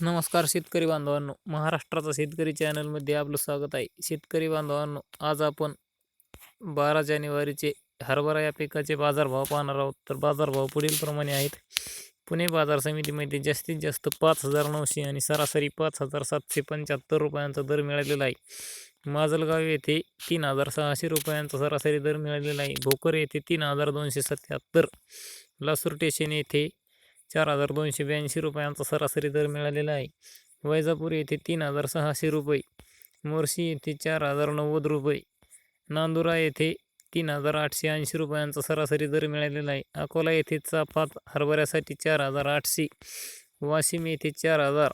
नमस्कार शेतकरी बांधवांनो. महाराष्ट्राचा शेतकरी चॅनलमध्ये आपलं स्वागत आहे. शेतकरी बांधवांनो आज आपण बारा जानेवारीचे हरभरा या पिकाचे बाजारभाव पाहणार आहोत. तर बाजारभाव पुढीलप्रमाणे आहेत. पुणे बाजार समितीमध्ये जास्तीत जास्त पाच हजार नऊशे आणि सरासरी पाच हजार सातशे पंच्याहत्तर रुपयांचा दर मिळालेला आहे. माजलगाव येथे तीन हजार सहाशे रुपयांचा सरासरी दर मिळालेला आहे. भोकर येथे तीन हजार दोनशे सत्याहत्तर. लासूर स्टेशन येथे चार हजार दोनशे ब्याऐंशी रुपयांचा सरासरी दर मिळालेला आहे. वैजापूर येथे तीन हजार सहाशे रुपये. मोर्शी येथे चार हजार नव्वद रुपये. नांदुरा येथे तीन हजार आठशे ऐंशी रुपयांचा सरासरी दर मिळालेला आहे. अकोला येथे चाफात हरभऱ्यासाठी चार हजार आठशे. वाशिम येथे चार हजार.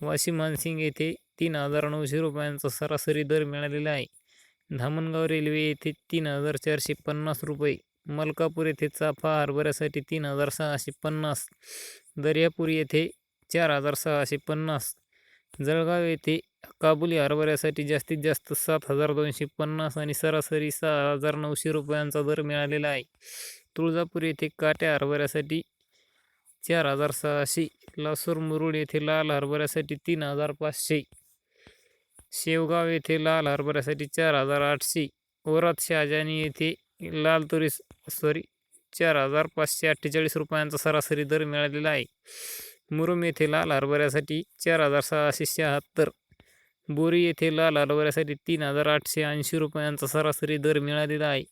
वाशिम मानसिंग येथे तीन हजार नऊशे रुपयांचा सरासरी दर मिळालेला आहे. धामणगाव रेल्वे येथे तीन हजार चारशे पन्नास रुपये. मलकापूर येथे चाफा हरभऱ्यासाठी तीन हजार सहाशे पन्नास दर्यापूर येथे चार हजार सहाशे पन्नास जळगाव येथे काबुली हरभऱ्यासाठी जास्तीत जास्त सात हजार दोनशे पन्नास आणि सरासरी सहा हजार नऊशे रुपयांचा दर मिळालेला आहे. तुळजापूर येथे काट्या हरभऱ्यासाठी चार हजार सहाशे लासूर मुरुड येथे लाल हरभऱ्यासाठी तीन हजार पाचशे शेवगाव येथे लाल हरभऱ्यासाठी चार हजार आठशे ओरात शहाजानी येथे लाल तुरी सॉरी चार हजार पाचशे अठ्ठेचाळीस रुपयांचा सरासरी दर मिळालेला आहे. मुरुम येथे लाल हरभऱ्यासाठी चार हजार सहाशे शहात्तर. बोरी येथे लाल हरभऱ्यासाठी तीन हजार आठशे ऐंशी रुपयांचा सरासरी दर मिळालेला आहे.